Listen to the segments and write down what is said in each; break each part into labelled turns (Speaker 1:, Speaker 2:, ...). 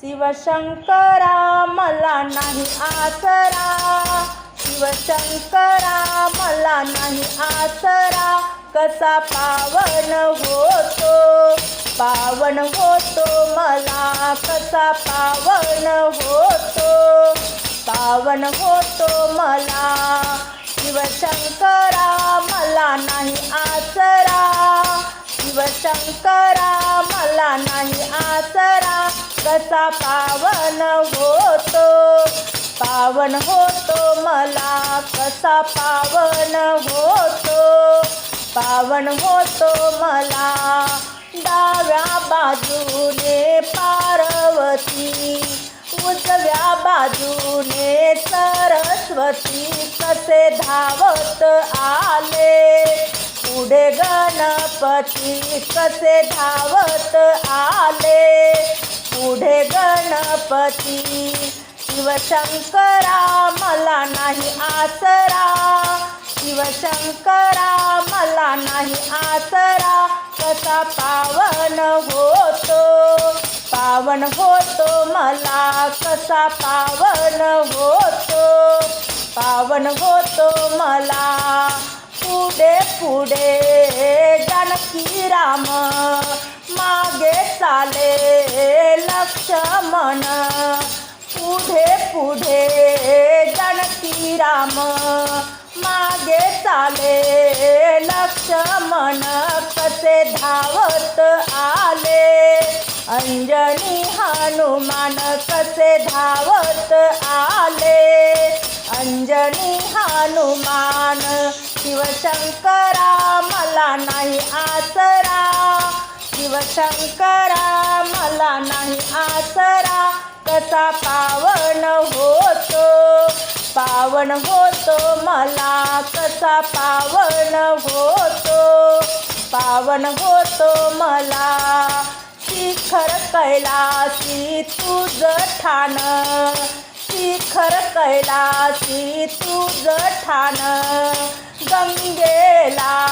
Speaker 1: शिवशंकरा मला नाही आसरा. शिवशंकरा मला नाही आसरा. कसा पावन होतो? पावन होतो मला. कसा पावन होतो? पावन होतो मला. शिवशंकरा मला नाही आसरा. शिवशंकरा मला नाही आसरा. कसा पावन होतो. पावन होतो मला कसा पावन होतो? पावन होतो मला डाव्या बाजूने पार्वती उजव्या बाजूने सरस्वती कसे धावत आले? पुढे गणपती कसे धावत गणपती. शिवशंकरा मला नाही आसरा. शिवशंकरा मला नाही आसरा. कसा पावन होतो? पावन होतो मला कसा पावन होतो? पावन होतो मला पुढे पुढे. जानकी राम मागे चाले. लक्ष्मण पुढे पुढे जनकी राम. मागे चाले लक्ष्मण कसे धावत आले. अंजनी हनुमान कसे धावत आले. अंजनी हनुमान शिवशंकरा मला नाही आस शिवशंकरा मला नाही आसरा. कसा पावन होतो? पावन होतो मला. कसा पावन होतो? पावन होतो मला. शिखर कैलासी तुझ ठाण. शिखर कैलासी तुझ ठाण. गंगेला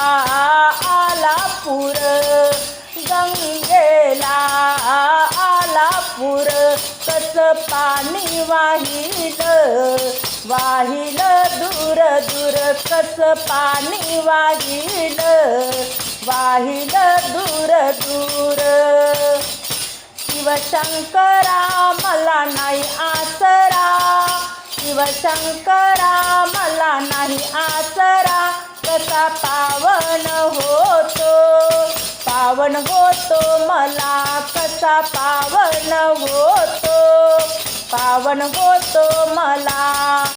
Speaker 1: पाणी वाहिल वाहिल दूर दूर कस पाणी वाहिल वाहिल दूर दूर. शिवशंकरा मला नाही आसरा. शिवशंकरा मला नाही आसरा. कसा पावन होतो पावन होतो मला कसा पावन होतो. पावन होतो मला.